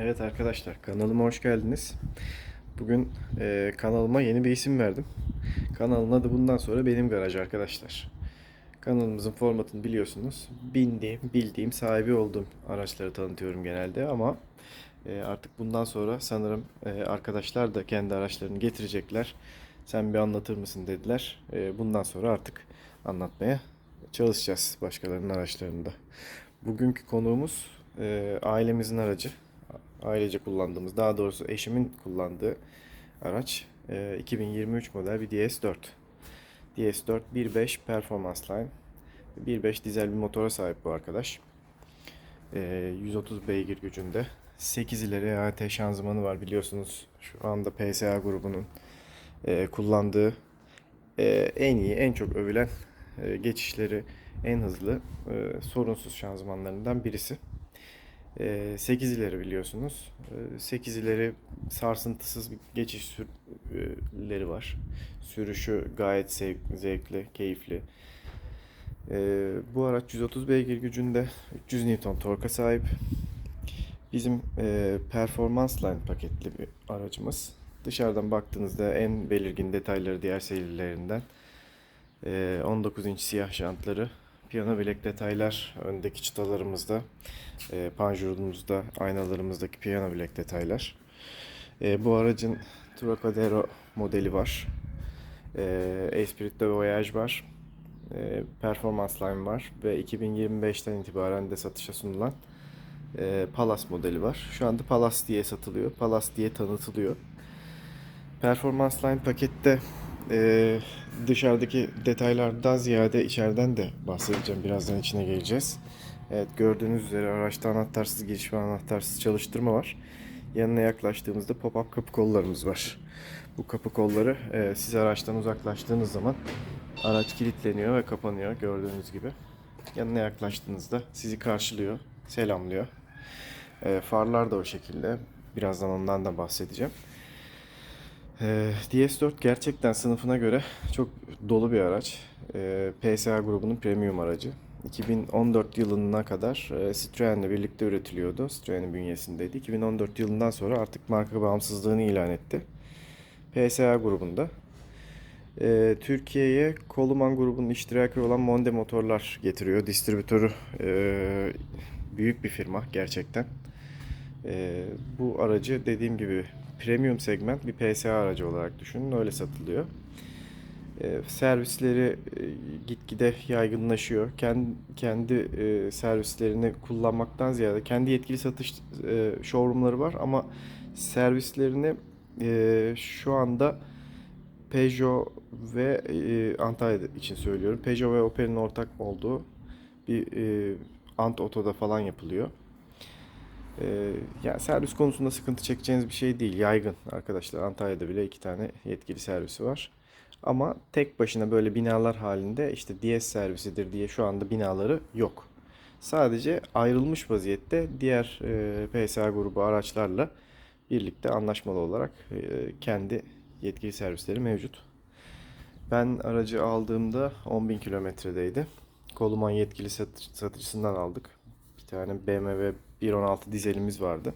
Evet arkadaşlar kanalıma hoş geldiniz. Bugün e, kanalıma yeni bir isim verdim. Kanalın adı bundan sonra benim garaj arkadaşlar. Kanalımızın formatını biliyorsunuz. Bindiğim, bildiğim, sahibi olduğum araçları tanıtıyorum genelde ama e, artık bundan sonra sanırım e, arkadaşlar da kendi araçlarını getirecekler. Sen bir anlatır mısın dediler. E, bundan sonra artık anlatmaya çalışacağız başkalarının araçlarını da. Bugünkü konuğumuz e, ailemizin aracı ailece kullandığımız, daha doğrusu eşimin kullandığı araç e, 2023 model bir DS4. DS4 1.5 Performance Line. 1.5 dizel bir motora sahip bu arkadaş. E, 130 beygir gücünde. 8 ileri AT şanzımanı var biliyorsunuz. Şu anda PSA grubunun e, kullandığı e, en iyi, en çok övülen e, geçişleri en hızlı, e, sorunsuz şanzımanlarından birisi. 8 ileri biliyorsunuz. 8 ileri sarsıntısız bir geçiş sürüleri var. Sürüşü gayet zev- zevkli, keyifli. Ee, Bu araç 130 beygir gücünde 300 Newton torka sahip. Bizim e, Performance Line paketli bir aracımız. Dışarıdan baktığınızda en belirgin detayları diğer serilerinden. E, 19 inç siyah jantları, piyano bilek detaylar öndeki çıtalarımızda, e, panjurumuzda, aynalarımızdaki piyano bilek detaylar. E, bu aracın Trocadero modeli var. E, Esprit de Voyage var. E, Performance Line var ve 2025'ten itibaren de satışa sunulan e, Palace modeli var. Şu anda Palace diye satılıyor. Palace diye tanıtılıyor. Performance Line pakette e, dışarıdaki detaylardan ziyade içeriden de bahsedeceğim. Birazdan içine geleceğiz. Evet gördüğünüz üzere araçta anahtarsız giriş ve anahtarsız çalıştırma var. Yanına yaklaştığımızda pop-up kapı kollarımız var. Bu kapı kolları e, siz araçtan uzaklaştığınız zaman araç kilitleniyor ve kapanıyor gördüğünüz gibi. Yanına yaklaştığınızda sizi karşılıyor, selamlıyor. E, farlar da o şekilde. Birazdan ondan da bahsedeceğim. Ee, DS4 gerçekten sınıfına göre çok dolu bir araç. Ee, PSA grubunun premium aracı. 2014 yılına kadar e, Citroen'le birlikte üretiliyordu. Citroen'in bünyesindeydi. 2014 yılından sonra artık marka bağımsızlığını ilan etti. PSA grubunda. Ee, Türkiye'ye Koluman grubunun iştirakı olan Monde Motorlar getiriyor. Distribütörü e, büyük bir firma gerçekten. Ee, bu aracı dediğim gibi premium segment bir PSA aracı olarak düşünün. Öyle satılıyor. Ee, servisleri e, gitgide yaygınlaşıyor. Kendi, kendi e, servislerini kullanmaktan ziyade kendi yetkili satış e, showroomları var ama servislerini e, şu anda Peugeot ve e, Antalya için söylüyorum. Peugeot ve Opel'in ortak olduğu bir e, Ant Oto'da falan yapılıyor. Ee, yani servis konusunda sıkıntı çekeceğiniz bir şey değil. Yaygın arkadaşlar. Antalya'da bile iki tane yetkili servisi var. Ama tek başına böyle binalar halinde işte DS servisidir diye şu anda binaları yok. Sadece ayrılmış vaziyette diğer e, PSA grubu araçlarla birlikte anlaşmalı olarak e, kendi yetkili servisleri mevcut. Ben aracı aldığımda 10.000 kilometredeydi. Koluman yetkili satı- satıcısından aldık. Bir tane BMW 1.16 dizelimiz vardı.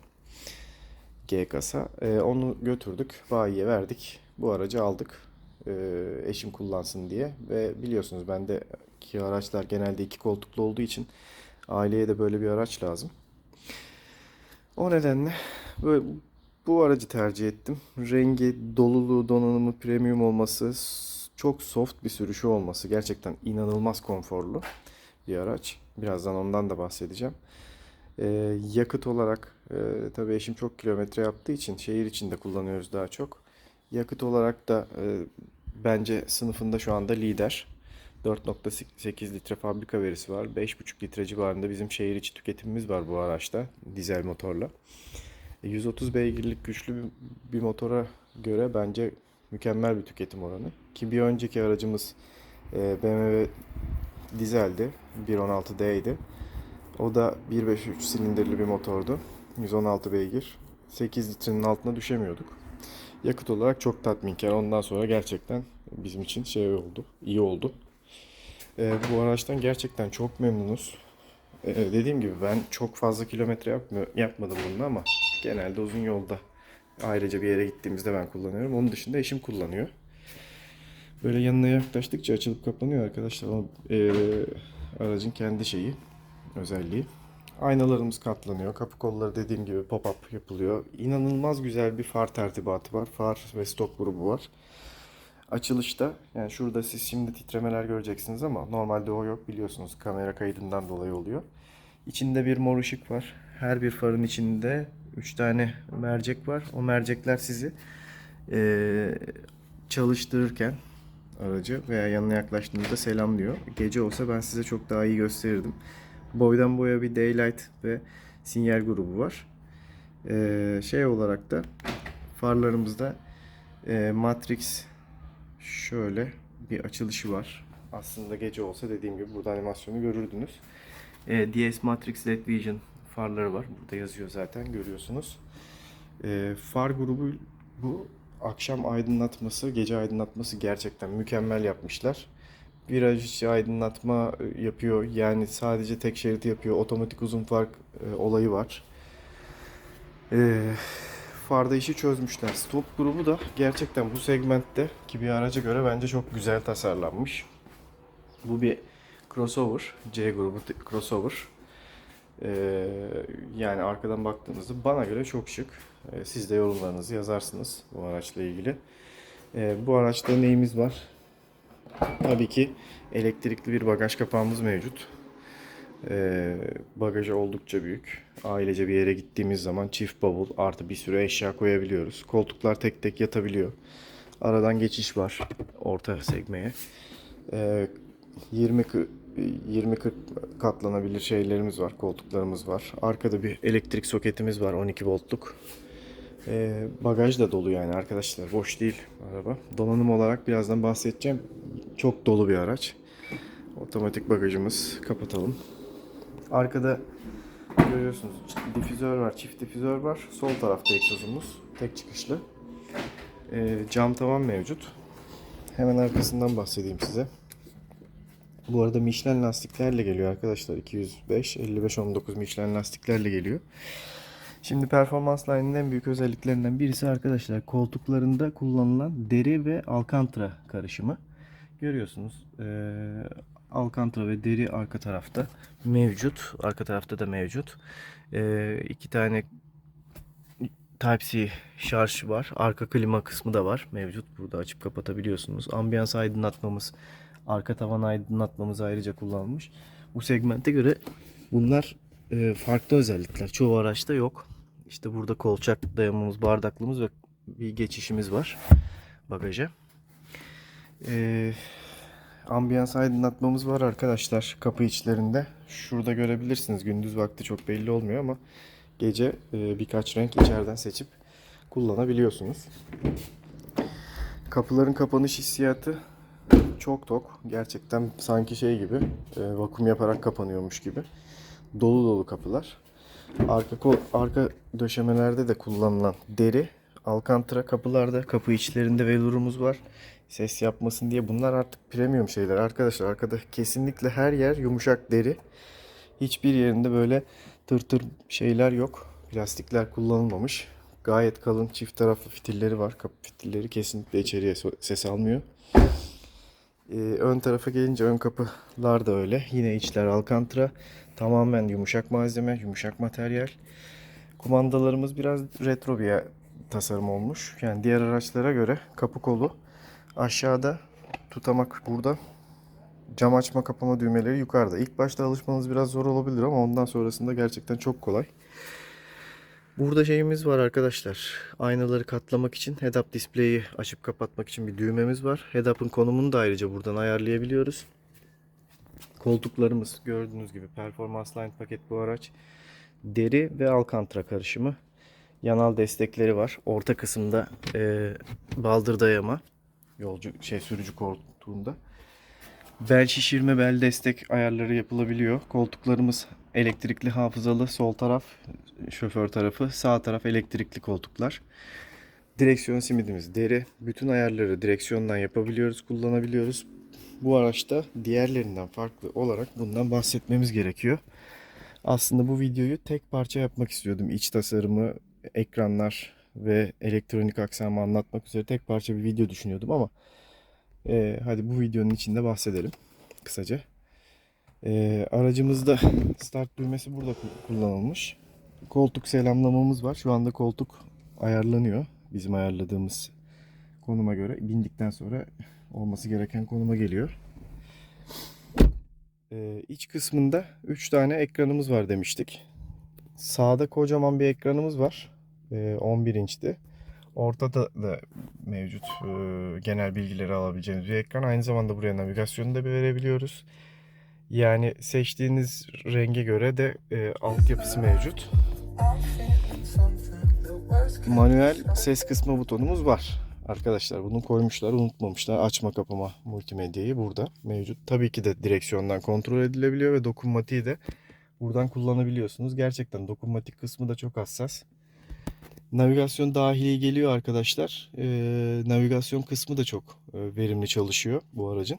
G kasa. Ee, onu götürdük. Bayiye verdik. Bu aracı aldık. Ee, eşim kullansın diye. Ve biliyorsunuz bende ki araçlar genelde iki koltuklu olduğu için aileye de böyle bir araç lazım. O nedenle böyle bu aracı tercih ettim. Rengi, doluluğu, donanımı, premium olması, çok soft bir sürüşü olması gerçekten inanılmaz konforlu bir araç. Birazdan ondan da bahsedeceğim. Ee, yakıt olarak e, tabii eşim çok kilometre yaptığı için şehir içinde kullanıyoruz daha çok. Yakıt olarak da e, bence sınıfında şu anda lider. 4.8 litre fabrika verisi var. 5.5 litre civarında bizim şehir içi tüketimimiz var bu araçta dizel motorla. E, 130 beygirlik güçlü bir, bir motora göre bence mükemmel bir tüketim oranı. Ki bir önceki aracımız e, BMW dizeldi. 1.16D'ydi. O da 1.5 3 silindirli bir motordu. 116 beygir. 8 litrenin altına düşemiyorduk. Yakıt olarak çok tatminkar. Ondan sonra gerçekten bizim için şey oldu. iyi oldu. Ee, bu araçtan gerçekten çok memnunuz. Ee, dediğim gibi ben çok fazla kilometre yapmıyor, yapmadım bununla ama Genelde uzun yolda ailece bir yere gittiğimizde ben kullanıyorum. Onun dışında eşim kullanıyor. Böyle yanına yaklaştıkça açılıp kapanıyor arkadaşlar. O eee, aracın kendi şeyi, özelliği. Aynalarımız katlanıyor. Kapı kolları dediğim gibi pop-up yapılıyor. İnanılmaz güzel bir far tertibatı var. Far ve stop grubu var. Açılışta yani şurada siz şimdi titremeler göreceksiniz ama normalde o yok biliyorsunuz kamera kaydından dolayı oluyor. İçinde bir mor ışık var. Her bir farın içinde 3 tane mercek var. O mercekler sizi eee, çalıştırırken aracı veya yanına yaklaştığınızda selamlıyor. Gece olsa ben size çok daha iyi gösterirdim. Boydan boya bir daylight ve sinyal grubu var. Eee, şey olarak da farlarımızda eee, Matrix şöyle bir açılışı var. Aslında gece olsa dediğim gibi burada animasyonu görürdünüz. E, DS Matrix LED Vision farları var. Burada yazıyor zaten görüyorsunuz. E, far grubu bu akşam aydınlatması, gece aydınlatması gerçekten mükemmel yapmışlar. Viraj içi aydınlatma e, yapıyor. Yani sadece tek şerit yapıyor. Otomatik uzun fark e, olayı var. E, farda işi çözmüşler. Stop grubu da gerçekten bu segmentte ki bir araca göre bence çok güzel tasarlanmış. Bu bir crossover, C grubu crossover. Ee, yani arkadan baktığınızda bana göre çok şık. Ee, siz de yorumlarınızı yazarsınız bu araçla ilgili. Ee, bu araçta neyimiz var? Tabii ki elektrikli bir bagaj kapağımız mevcut. Ee, bagajı oldukça büyük. Ailece bir yere gittiğimiz zaman çift bavul artı bir sürü eşya koyabiliyoruz. Koltuklar tek tek yatabiliyor. Aradan geçiş var orta segmeye. Ee, 20 kı- 20-40 katlanabilir şeylerimiz var, koltuklarımız var. Arkada bir elektrik soketimiz var 12 voltluk. Ee, bagaj da dolu yani arkadaşlar. Boş değil araba. Donanım olarak birazdan bahsedeceğim. Çok dolu bir araç. Otomatik bagajımız. Kapatalım. Arkada görüyorsunuz difüzör var, çift difüzör var. Sol tarafta egzozumuz. Tek çıkışlı. Ee, cam tavan mevcut. Hemen arkasından bahsedeyim size. Bu arada Michelin lastiklerle geliyor arkadaşlar. 205, 55, 19 Michelin lastiklerle geliyor. Şimdi Performance Line'ın en büyük özelliklerinden birisi arkadaşlar koltuklarında kullanılan deri ve alcantara karışımı. Görüyorsunuz eee alcantara ve deri arka tarafta mevcut. Arka tarafta da mevcut. Eee iki tane Type-C şarj var. Arka klima kısmı da var. Mevcut. Burada açıp kapatabiliyorsunuz. Ambiyans aydınlatmamız, arka tavan aydınlatmamız ayrıca kullanılmış. Bu segmente göre bunlar e, farklı özellikler. Çoğu araçta yok. İşte burada kolçak dayamamız, bardaklığımız ve bir geçişimiz var bagaja. E, ambiyans aydınlatmamız var arkadaşlar kapı içlerinde. Şurada görebilirsiniz. Gündüz vakti çok belli olmuyor ama gece e, birkaç renk içeriden seçip kullanabiliyorsunuz. Kapıların kapanış hissiyatı çok tok. Gerçekten sanki şey gibi e, vakum yaparak kapanıyormuş gibi. Dolu dolu kapılar. Arka arka döşemelerde de kullanılan deri, alcantara kapılarda, kapı içlerinde velurumuz var. Ses yapmasın diye bunlar artık premium şeyler arkadaşlar. Arkada kesinlikle her yer yumuşak deri. Hiçbir yerinde böyle tır tır şeyler yok. Plastikler kullanılmamış. Gayet kalın çift taraflı fitilleri var. Kapı fitilleri kesinlikle içeriye ses almıyor. Ee, ön tarafa gelince ön kapılar da öyle. Yine içler alcantara. Tamamen yumuşak malzeme, yumuşak materyal. Kumandalarımız biraz retro bir tasarım olmuş. Yani diğer araçlara göre kapı kolu aşağıda, tutamak burada. Cam açma kapama düğmeleri yukarıda. İlk başta alışmanız biraz zor olabilir ama ondan sonrasında gerçekten çok kolay. Burada şeyimiz var arkadaşlar. Aynaları katlamak için head-up display'i açıp kapatmak için bir düğmemiz var. Head-up'ın konumunu da ayrıca buradan ayarlayabiliyoruz. Koltuklarımız gördüğünüz gibi Performance Line paket bu araç. Deri ve alcantara karışımı. Yanal destekleri var. Orta kısımda e, baldır dayama. Yolcu şey sürücü koltuğunda. Bel şişirme, bel destek ayarları yapılabiliyor. Koltuklarımız elektrikli hafızalı. Sol taraf şoför tarafı, sağ taraf elektrikli koltuklar. Direksiyon simidimiz deri. Bütün ayarları direksiyondan yapabiliyoruz, kullanabiliyoruz. Bu araçta diğerlerinden farklı olarak bundan bahsetmemiz gerekiyor. Aslında bu videoyu tek parça yapmak istiyordum. İç tasarımı, ekranlar ve elektronik aksamı anlatmak üzere tek parça bir video düşünüyordum ama e, hadi bu videonun içinde bahsedelim kısaca. E, aracımızda start düğmesi burada ku- kullanılmış. Koltuk selamlamamız var. Şu anda koltuk ayarlanıyor. Bizim ayarladığımız konuma göre bindikten sonra olması gereken konuma geliyor. Ee, iç kısmında 3 tane ekranımız var demiştik. Sağda kocaman bir ekranımız var. Ee, 11 inçti. Ortada da mevcut e, genel bilgileri alabileceğiniz bir ekran. Aynı zamanda buraya navigasyonu da verebiliyoruz. Yani seçtiğiniz renge göre de e, altyapısı mevcut. Manuel ses kısma butonumuz var. Arkadaşlar bunu koymuşlar, unutmamışlar. Açma kapama multimedyayı burada mevcut. Tabii ki de direksiyondan kontrol edilebiliyor ve dokunmatiği de buradan kullanabiliyorsunuz. Gerçekten dokunmatik kısmı da çok hassas. Navigasyon dahili geliyor arkadaşlar. Ee, navigasyon kısmı da çok e, verimli çalışıyor bu aracın.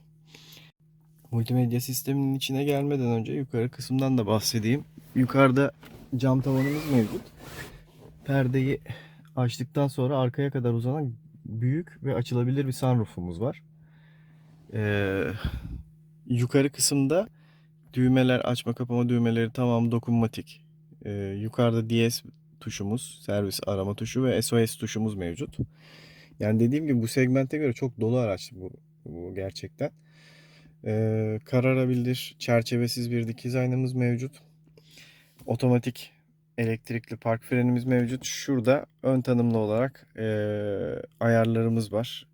Multimedya sisteminin içine gelmeden önce yukarı kısımdan da bahsedeyim. Yukarıda cam tavanımız mevcut. Perdeyi açtıktan sonra arkaya kadar uzanan büyük ve açılabilir bir sunroofumuz var. Ee, yukarı kısımda düğmeler, açma kapama düğmeleri tamam dokunmatik. Ee, yukarıda DS tuşumuz, servis arama tuşu ve SOS tuşumuz mevcut. Yani dediğim gibi bu segmente göre çok dolu araç bu, bu gerçekten. Ee, kararabilir, çerçevesiz bir dikiz aynamız mevcut. Otomatik elektrikli park frenimiz mevcut. Şurada ön tanımlı olarak e, ayarlarımız var.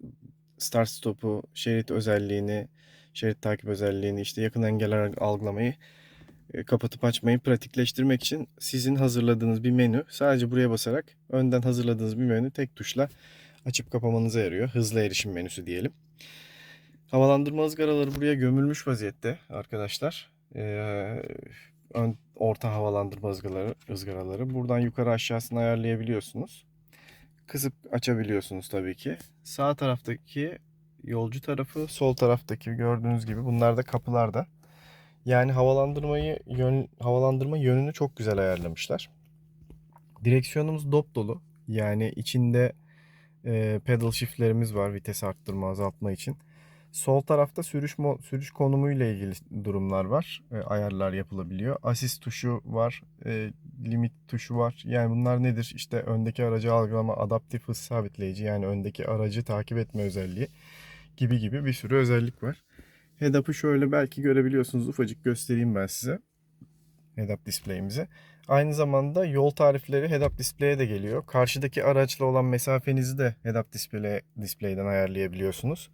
Start stop'u, şerit özelliğini, şerit takip özelliğini, işte yakın engel algılamayı e, kapatıp açmayı pratikleştirmek için sizin hazırladığınız bir menü. Sadece buraya basarak önden hazırladığınız bir menü tek tuşla açıp kapamanıza yarıyor. Hızlı erişim menüsü diyelim. Havalandırma ızgaraları buraya gömülmüş vaziyette arkadaşlar. Ee, ön, orta havalandırma ızgaraları, ızgaraları. Buradan yukarı aşağısını ayarlayabiliyorsunuz. Kısıp açabiliyorsunuz tabii ki. Sağ taraftaki yolcu tarafı, sol taraftaki gördüğünüz gibi bunlar da kapılarda. Yani havalandırmayı yön, havalandırma yönünü çok güzel ayarlamışlar. Direksiyonumuz dop dolu. Yani içinde e, pedal shift'lerimiz var vites arttırma, azaltma için. Sol tarafta sürüş sürüş konumu ile ilgili durumlar var. E, ayarlar yapılabiliyor. Asist tuşu var, e, limit tuşu var. Yani bunlar nedir? İşte öndeki aracı algılama, adaptif hız sabitleyici yani öndeki aracı takip etme özelliği gibi gibi bir sürü özellik var. Head-up'ı şöyle belki görebiliyorsunuz. Ufacık göstereyim ben size. Head-up display'imizi. Aynı zamanda yol tarifleri head-up display'e de geliyor. Karşıdaki araçla olan mesafenizi de head-up display, display'den ayarlayabiliyorsunuz.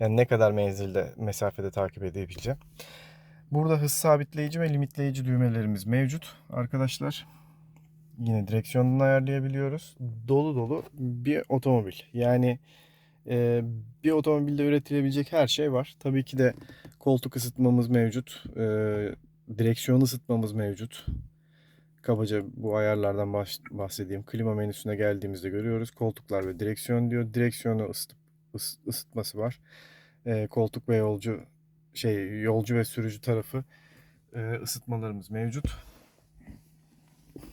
Yani ne kadar menzilde, mesafede takip edebileceğim. Burada hız sabitleyici ve limitleyici düğmelerimiz mevcut arkadaşlar. Yine direksiyonunu ayarlayabiliyoruz. Dolu dolu bir otomobil. Yani e, bir otomobilde üretilebilecek her şey var. Tabii ki de koltuk ısıtmamız mevcut. E, direksiyon ısıtmamız mevcut. Kabaca bu ayarlardan bahsedeyim. Klima menüsüne geldiğimizde görüyoruz. Koltuklar ve direksiyon diyor. Direksiyonu ısıtıp ıs- ısıtması var. E, koltuk ve yolcu şey yolcu ve sürücü tarafı e, ısıtmalarımız mevcut.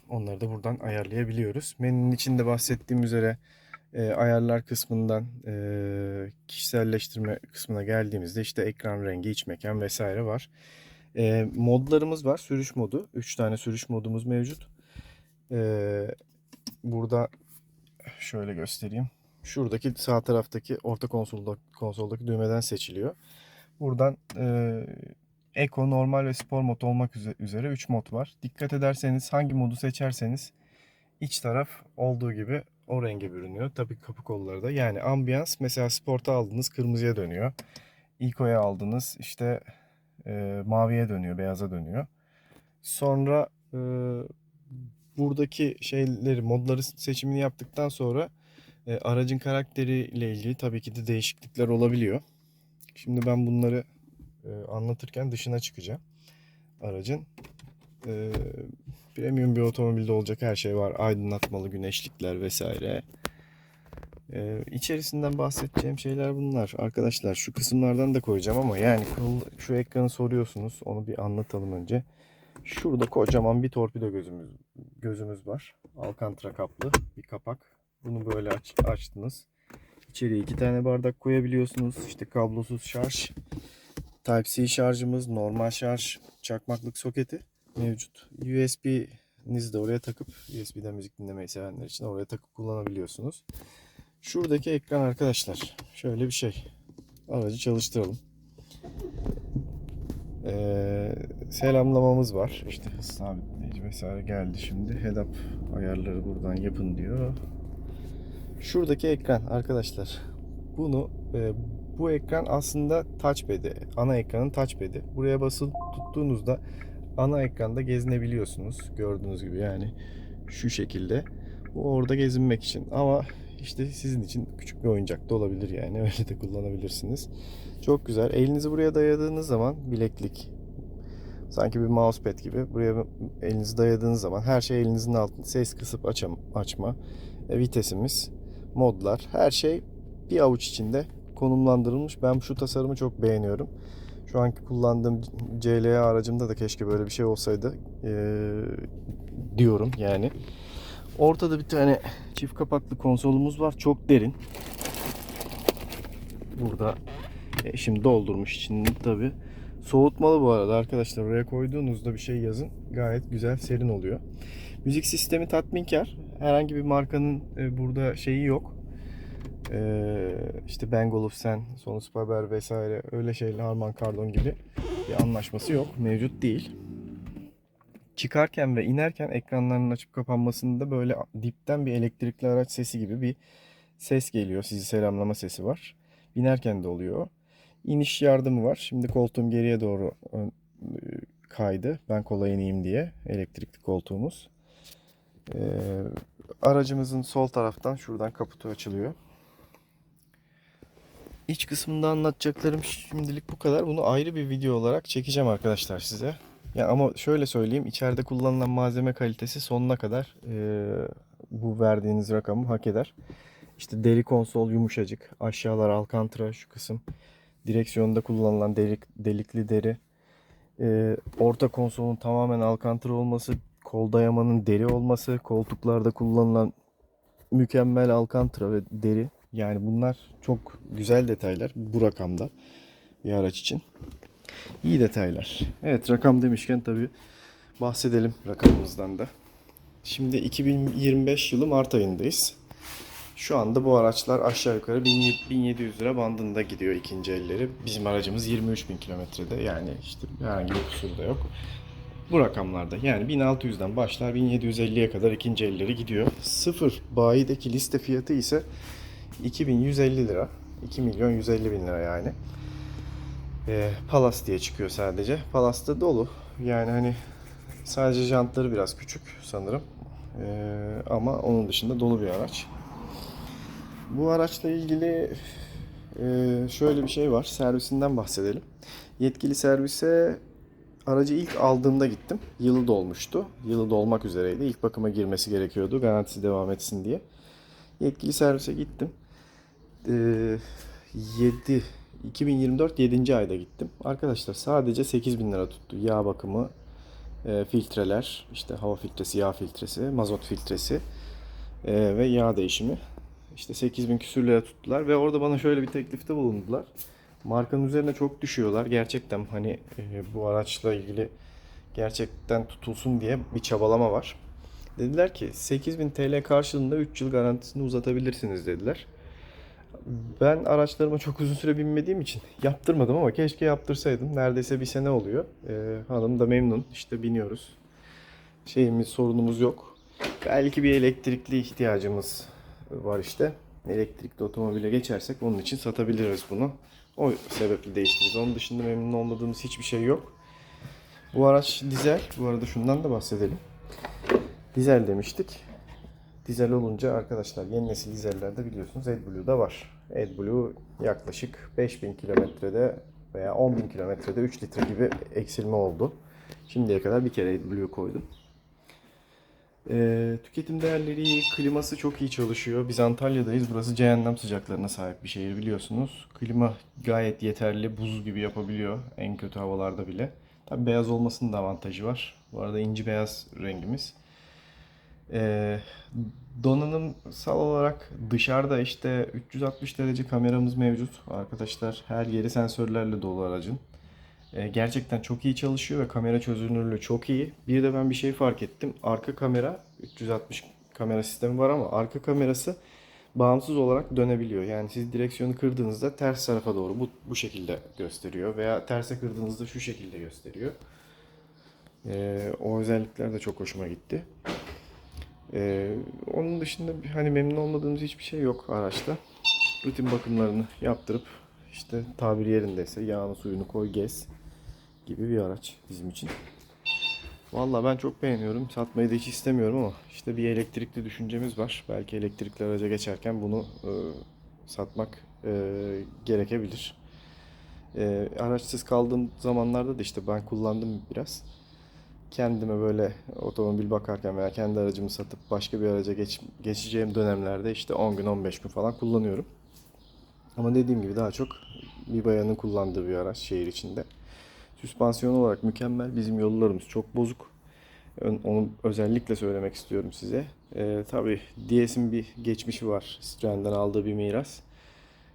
Onları da buradan ayarlayabiliyoruz. Menünün içinde bahsettiğim üzere e, ayarlar kısmından e, kişiselleştirme kısmına geldiğimizde işte ekran rengi, iç mekan vesaire var. E, modlarımız var. Sürüş modu. 3 tane sürüş modumuz mevcut. E, burada şöyle göstereyim. Şuradaki sağ taraftaki orta konsolda, konsoldaki düğmeden seçiliyor. Buradan e, Eco, normal ve spor mod olmak üze- üzere 3 mod var. Dikkat ederseniz hangi modu seçerseniz iç taraf olduğu gibi o renge bürünüyor. Tabii kapı kolları da. Yani ambiyans mesela sporta aldınız kırmızıya dönüyor. Eco'ya aldınız işte e, maviye dönüyor, beyaza dönüyor. Sonra e, buradaki şeyleri, modları seçimini yaptıktan sonra e, aracın karakteriyle ilgili tabii ki de değişiklikler olabiliyor. Şimdi ben bunları e, anlatırken dışına çıkacağım. Aracın e, premium bir otomobilde olacak her şey var. Aydınlatmalı güneşlikler vesaire. E, içerisinden bahsedeceğim şeyler bunlar. Arkadaşlar şu kısımlardan da koyacağım ama yani şu ekranı soruyorsunuz. Onu bir anlatalım önce. Şurada kocaman bir torpido gözümüz gözümüz var. Alcantara kaplı bir kapak. Bunu böyle aç, açtınız. İçeriye iki tane bardak koyabiliyorsunuz. İşte kablosuz şarj. Type-C şarjımız, normal şarj, çakmaklık soketi mevcut. USB'nizi de oraya takıp USB'den müzik dinlemeyi sevenler için oraya takıp kullanabiliyorsunuz. Şuradaki ekran arkadaşlar. Şöyle bir şey. Aracı çalıştıralım. Ee, selamlamamız var. İşte sabitleyici vesaire geldi şimdi. Head up ayarları buradan yapın diyor. Şuradaki ekran arkadaşlar. Bunu e, bu ekran aslında touchpad'i. Ana ekranın touchpad'i. Buraya basılı tuttuğunuzda ana ekranda gezinebiliyorsunuz. Gördüğünüz gibi yani şu şekilde. Bu orada gezinmek için. Ama işte sizin için küçük bir oyuncak da olabilir yani. Öyle de kullanabilirsiniz. Çok güzel. Elinizi buraya dayadığınız zaman bileklik sanki bir mousepad gibi buraya elinizi dayadığınız zaman her şey elinizin altında. Ses kısıp açam, açma. E, vitesimiz, modlar her şey bir avuç içinde konumlandırılmış. Ben şu tasarımı çok beğeniyorum. Şu anki kullandığım CLA aracımda da keşke böyle bir şey olsaydı ee, diyorum yani. Ortada bir tane çift kapaklı konsolumuz var. Çok derin. Burada e, şimdi doldurmuş içinde tabi. Soğutmalı bu arada arkadaşlar. Oraya koyduğunuzda bir şey yazın. Gayet güzel serin oluyor. Müzik sistemi tatminkar. Herhangi bir markanın e, burada şeyi yok. Ee, işte Bang Olufsen, Sonus Haber vesaire öyle şeyler Harman Kardon gibi bir anlaşması yok. Mevcut değil. Çıkarken ve inerken ekranlarının açıp kapanmasında böyle dipten bir elektrikli araç sesi gibi bir ses geliyor. Sizi selamlama sesi var. Binerken de oluyor. İniş yardımı var. Şimdi koltuğum geriye doğru ön- kaydı. Ben kolay ineyim diye. Elektrikli koltuğumuz. Ee, aracımızın sol taraftan şuradan kaputu açılıyor. İç kısmında anlatacaklarım şimdilik bu kadar. Bunu ayrı bir video olarak çekeceğim arkadaşlar size. Ya ama şöyle söyleyeyim, içeride kullanılan malzeme kalitesi sonuna kadar e, bu verdiğiniz rakamı hak eder. İşte deri konsol yumuşacık, aşağılar alcantara şu kısım. Direksiyonda kullanılan delik, delikli deri. E, orta konsolun tamamen alcantara olması, kol dayamanın deri olması, koltuklarda kullanılan mükemmel alcantara ve deri. Yani bunlar çok güzel detaylar bu rakamda bir araç için. İyi detaylar. Evet rakam demişken tabii bahsedelim rakamımızdan da. Şimdi 2025 yılı Mart ayındayız. Şu anda bu araçlar aşağı yukarı 1700 lira bandında gidiyor ikinci elleri. Bizim aracımız 23 bin kilometrede yani işte herhangi bir kusur da yok. Bu rakamlarda yani 1600'den başlar 1750'ye kadar ikinci elleri gidiyor. Sıfır bayideki liste fiyatı ise 2150 lira. 2 milyon 150 bin lira yani. E, Palas diye çıkıyor sadece. Palas da dolu. Yani hani sadece jantları biraz küçük sanırım. E, ama onun dışında dolu bir araç. Bu araçla ilgili e, şöyle bir şey var. Servisinden bahsedelim. Yetkili servise aracı ilk aldığımda gittim. Yılı dolmuştu. Yılı dolmak üzereydi. İlk bakıma girmesi gerekiyordu. Garantisi devam etsin diye. Yetkili servise gittim. Ee, 7 2024 7. ayda gittim. Arkadaşlar sadece 8 bin lira tuttu. Yağ bakımı, e, filtreler, işte hava filtresi, yağ filtresi, mazot filtresi e, ve yağ değişimi. İşte 8 bin küsür lira tuttular ve orada bana şöyle bir teklifte bulundular. Markanın üzerine çok düşüyorlar. Gerçekten hani e, bu araçla ilgili gerçekten tutulsun diye bir çabalama var. Dediler ki 8000 TL karşılığında 3 yıl garantisini uzatabilirsiniz dediler. Ben araçlarıma çok uzun süre binmediğim için yaptırmadım ama keşke yaptırsaydım. Neredeyse bir sene oluyor. Ee, hanım da memnun. İşte biniyoruz. Şeyimiz, sorunumuz yok. Belki bir elektrikli ihtiyacımız var işte. Elektrikli otomobile geçersek onun için satabiliriz bunu. O sebeple değiştiririz. Onun dışında memnun olmadığımız hiçbir şey yok. Bu araç dizel. Bu arada şundan da bahsedelim. Dizel demiştik. Dizel olunca arkadaşlar yeni nesil dizellerde biliyorsunuz AdBlue'da var. AdBlue yaklaşık 5000 kilometrede veya 10.000 kilometrede 3 litre gibi eksilme oldu. Şimdiye kadar bir kere AdBlue koydum. Ee, tüketim değerleri iyi, kliması çok iyi çalışıyor. Biz Antalya'dayız. Burası cehennem sıcaklarına sahip bir şehir biliyorsunuz. Klima gayet yeterli, buz gibi yapabiliyor en kötü havalarda bile. Tabi beyaz olmasının da avantajı var. Bu arada inci beyaz rengimiz. Ee, donanımsal olarak dışarıda işte 360 derece kameramız mevcut. Arkadaşlar her yeri sensörlerle dolu aracın. Ee, gerçekten çok iyi çalışıyor ve kamera çözünürlüğü çok iyi. Bir de ben bir şey fark ettim. Arka kamera 360 kamera sistemi var ama arka kamerası bağımsız olarak dönebiliyor. Yani siz direksiyonu kırdığınızda ters tarafa doğru bu, bu şekilde gösteriyor veya terse kırdığınızda şu şekilde gösteriyor. Ee, o özellikler de çok hoşuma gitti. Ee, onun dışında hani memnun olmadığımız hiçbir şey yok araçta. Rutin bakımlarını yaptırıp işte tabiri yerindeyse yağını suyunu koy gez gibi bir araç bizim için. Vallahi ben çok beğeniyorum. Satmayı da hiç istemiyorum ama işte bir elektrikli düşüncemiz var. Belki elektrikli araca geçerken bunu e, satmak e, gerekebilir. E, araçsız kaldığım zamanlarda da işte ben kullandım biraz. Kendime böyle otomobil bakarken veya kendi aracımı satıp başka bir araca geç, geçeceğim dönemlerde işte 10 gün 15 gün falan kullanıyorum. Ama dediğim gibi daha çok bir bayanın kullandığı bir araç şehir içinde. Süspansiyon olarak mükemmel. Bizim yollarımız çok bozuk. Onu özellikle söylemek istiyorum size. Ee, tabii DS'in bir geçmişi var. Citroen'den aldığı bir miras.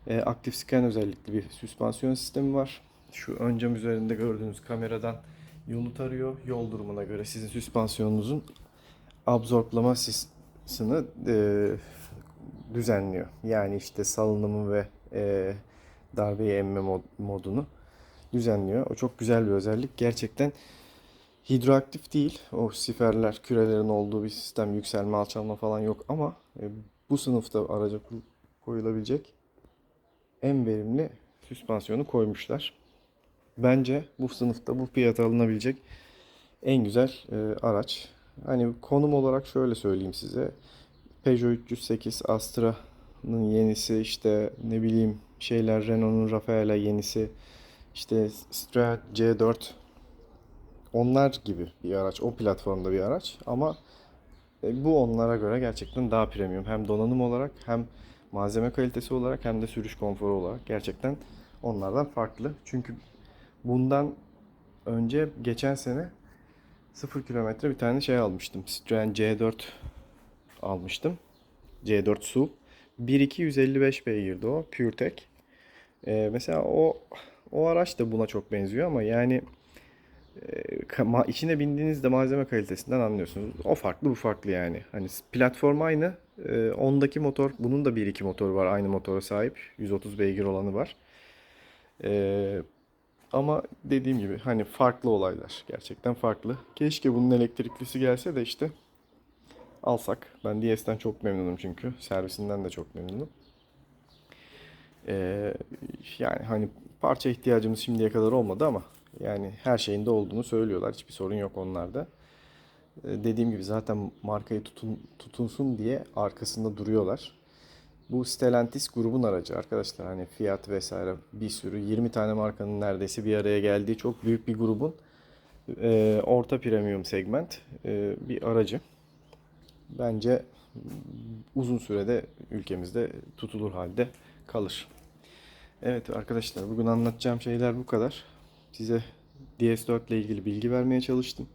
Ee, aktif scan özellikli bir süspansiyon sistemi var. Şu ön cam üzerinde gördüğünüz kameradan yolu tarıyor. Yol durumuna göre sizin süspansiyonunuzun absorplamasını e, düzenliyor. Yani işte salınımı ve e, darbeyi emme mod- modunu düzenliyor. O çok güzel bir özellik. Gerçekten hidroaktif değil. O siferler, kürelerin olduğu bir sistem, yükselme, alçalma falan yok ama e, bu sınıfta araca koyulabilecek en verimli süspansiyonu koymuşlar. Bence bu sınıfta bu fiyata alınabilecek en güzel e, araç. Hani konum olarak şöyle söyleyeyim size. Peugeot 308 Astra'nın yenisi işte ne bileyim şeyler Renault'un Rafaela yenisi işte Strat C4 onlar gibi bir araç. O platformda bir araç ama e, bu onlara göre gerçekten daha premium. Hem donanım olarak hem malzeme kalitesi olarak hem de sürüş konforu olarak gerçekten onlardan farklı. Çünkü bundan önce geçen sene 0 kilometre bir tane şey almıştım. Citroen C4 almıştım. C4 SUV. 1.255 beygirdi o. PureTech. Ee, mesela o o araç da buna çok benziyor ama yani e, içine bindiğinizde malzeme kalitesinden anlıyorsunuz. O farklı bu farklı yani. Hani platform aynı. Ee, ondaki motor bunun da 1.2 motoru var. Aynı motora sahip. 130 beygir olanı var. Ee, ama dediğim gibi hani farklı olaylar. Gerçekten farklı. Keşke bunun elektriklisi gelse de işte alsak. Ben DS'den çok memnunum çünkü. Servisinden de çok memnunum. Ee, yani hani parça ihtiyacımız şimdiye kadar olmadı ama yani her şeyinde olduğunu söylüyorlar. Hiçbir sorun yok onlarda. Ee, dediğim gibi zaten markayı tutun, tutunsun diye arkasında duruyorlar. Bu Stellantis grubun aracı arkadaşlar. Hani Fiat vesaire bir sürü 20 tane markanın neredeyse bir araya geldiği çok büyük bir grubun e, orta premium segment e, bir aracı. Bence uzun sürede ülkemizde tutulur halde kalır. Evet arkadaşlar bugün anlatacağım şeyler bu kadar. Size DS4 ile ilgili bilgi vermeye çalıştım.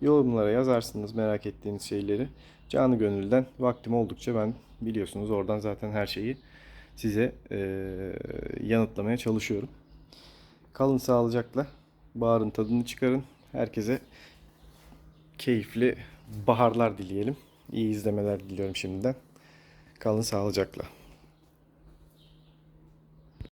Yorumlara yazarsınız merak ettiğiniz şeyleri. Canı gönülden vaktim oldukça ben biliyorsunuz oradan zaten her şeyi size eee, yanıtlamaya çalışıyorum. Kalın sağlıcakla. Baharın tadını çıkarın. Herkese keyifli baharlar dileyelim. İyi izlemeler diliyorum şimdiden. Kalın sağlıcakla.